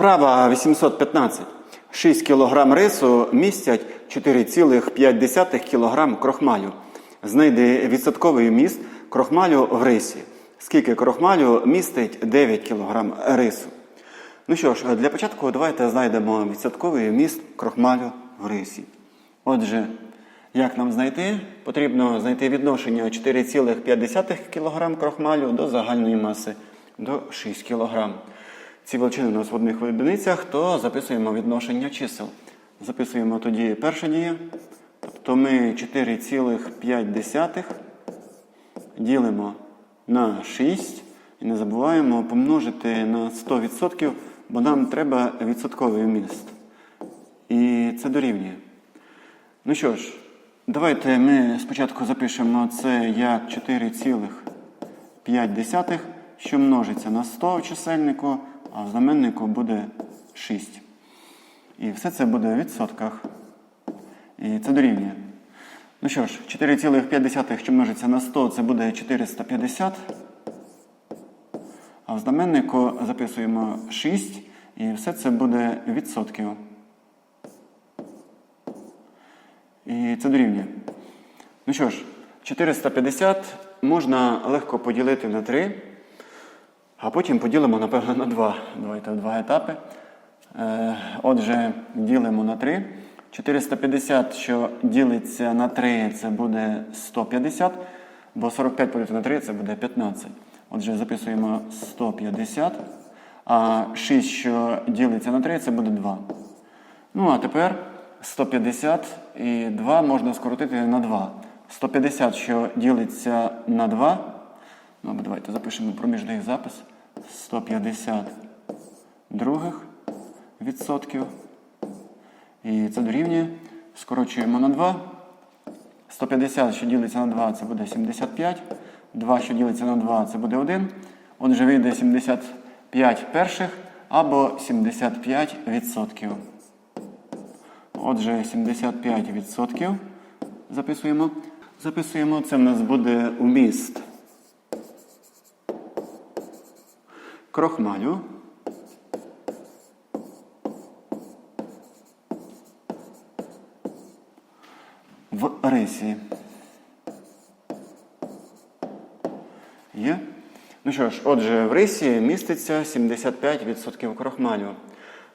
Вправа 815. 6 кг рису містять 4,5 кг крохмалю. Знайди відсотковий міст крохмалю в рисі. Скільки крохмалю містить 9 кг рису? Ну що ж, для початку давайте знайдемо відсотковий міст крохмалю в рисі. Отже, як нам знайти? Потрібно знайти відношення 4,5 кг крохмалю до загальної маси до 6 кг. Ці величини у нас в одних одиницях, то записуємо відношення чисел. Записуємо тоді перша дія. Тобто ми 4,5 ділимо на 6 і не забуваємо помножити на 100%, бо нам треба відсотковий вміст. І це дорівнює. Ну що ж, давайте ми спочатку запишемо це як 4,5, що множиться на 100 в чисельнику, а в знаменнику буде 6. І все це буде в відсотках. І це дорівнює. Ну що ж, 4,5, що множиться на 100, це буде 450. А в знаменнику записуємо 6, і все це буде відсотків. І це дорівнює. Ну що ж, 450 можна легко поділити на 3, а потім поділимо, напевно, на 2. Давайте два етапи. Е, Отже, ділимо на 3. 450, що ділиться на 3, це буде 150, бо 45 поділити на 3 це буде 15. Отже, записуємо 150. А 6, що ділиться на 3, це буде 2. Ну, а тепер 150 і 2 можна скоротити на 2. 150, що ділиться на 2. Ну, або давайте запишемо проміжний запис. 150 других відсотків. І це дорівнює. Скорочуємо на 2. 150, що ділиться на 2, це буде 75. 2, що ділиться на 2, це буде 1. Отже, вийде 75 перших або 75 відсотків. Отже, 75 відсотків записуємо. Записуємо, це в нас буде уміст крохмалю. В рисі. Є? Ну що ж, отже, в рисі міститься 75% крохмалю.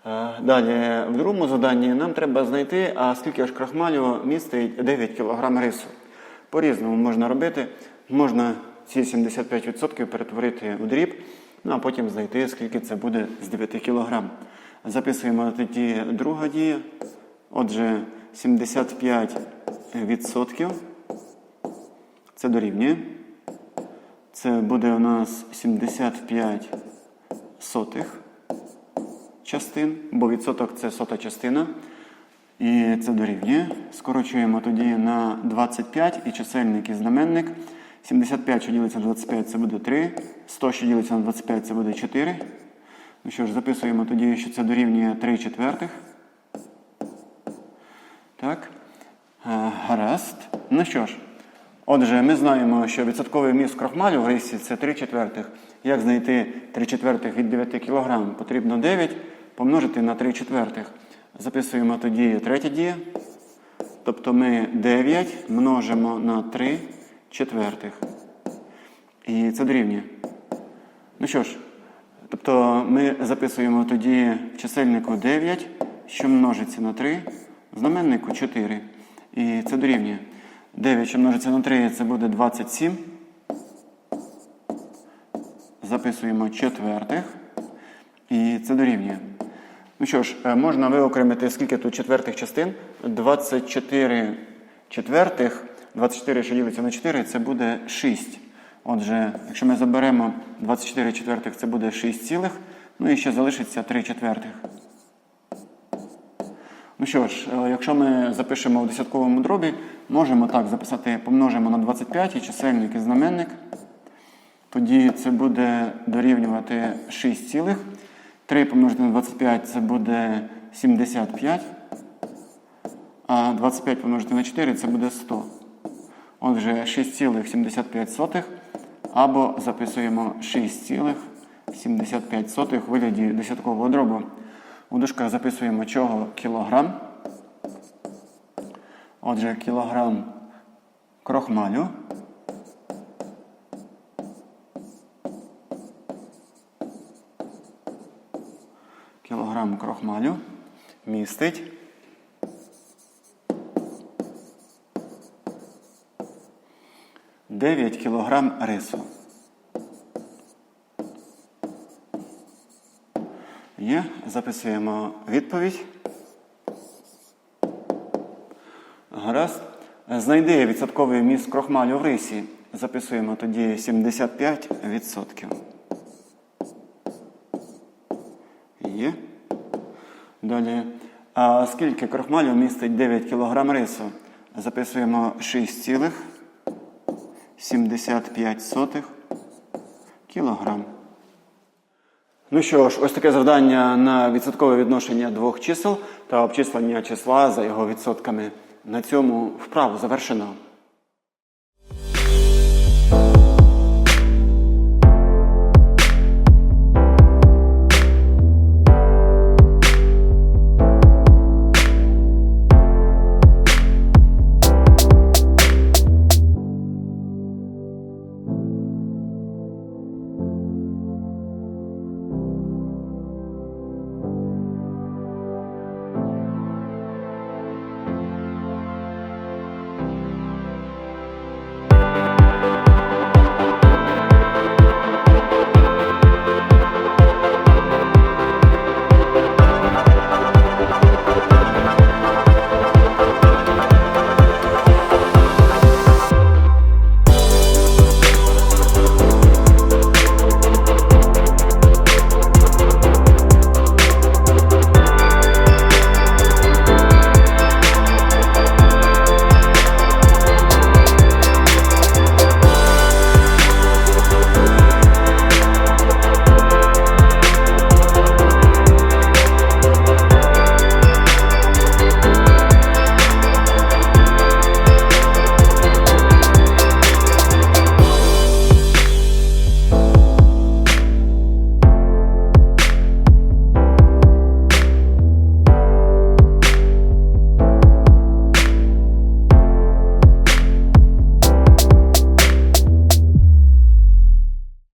Е, Далі, в другому заданні нам треба знайти, а скільки ж крохмалю містить 9 кг рису. По-різному можна робити. Можна ці 75% перетворити у дріб, ну а потім знайти, скільки це буде з 9 кг. Записуємо тоді друга дія. Отже, 75% це дорівнює. Це буде у нас 75 сотих частин, бо відсоток це сота частина. І це дорівнює. Скорочуємо тоді на 25 і чисельник і знаменник. 75, що ділиться на 25, це буде 3. 100, що ділиться на 25, це буде 4. Ну що ж, записуємо тоді, що це дорівнює 3 четвертих. Так. Е, Гаразд. Ну що ж, отже, ми знаємо, що відсотковий вміст крохмалю в рисі це 3 четвертих. Як знайти 3 четвертих від 9 кг? Потрібно 9 помножити на 3 четвертих. Записуємо тоді третя дія. Тобто ми 9 множимо на 3 четвертих. І це дорівнює. Ну що ж, тобто ми записуємо тоді в чисельнику 9, що множиться на 3, в знаменнику 4. І це дорівнює. 9, що множиться на 3, це буде 27. Записуємо четвертих. І це дорівнює. Ну що ж, е, можна виокремити скільки тут четвертих частин. 24 четвертих. 24, що ділиться на 4, це буде 6. Отже, якщо ми заберемо 24 четвертих, це буде 6 цілих. Ну і ще залишиться 3 четвертих. Ну що ж, е, якщо ми запишемо у десятковому дробі, можемо так записати, помножимо на 25 і чисельник і знаменник. Тоді це буде дорівнювати 6 цілих. 3 помножити на 25 це буде 75. А 25 помножити на 4 це буде 100. Отже, 6,75 або записуємо 6,75 в вигляді десяткового дробу. У дужках записуємо чого кілограм. Отже, кілограм крохмалю. Кілограм крохмалю містить. Дев'ять кілограм рису. Є, записуємо відповідь. Гаразд. Знайди відсотковий вміст крохмалю в рисі. Записуємо тоді 75%. Є. Далі. А скільки крохмалю містить 9 кг рису? Записуємо 6,75 кілограм. Ну що ж, ось таке завдання на відсоткове відношення двох чисел та обчислення числа за його відсотками. На цьому вправу завершено.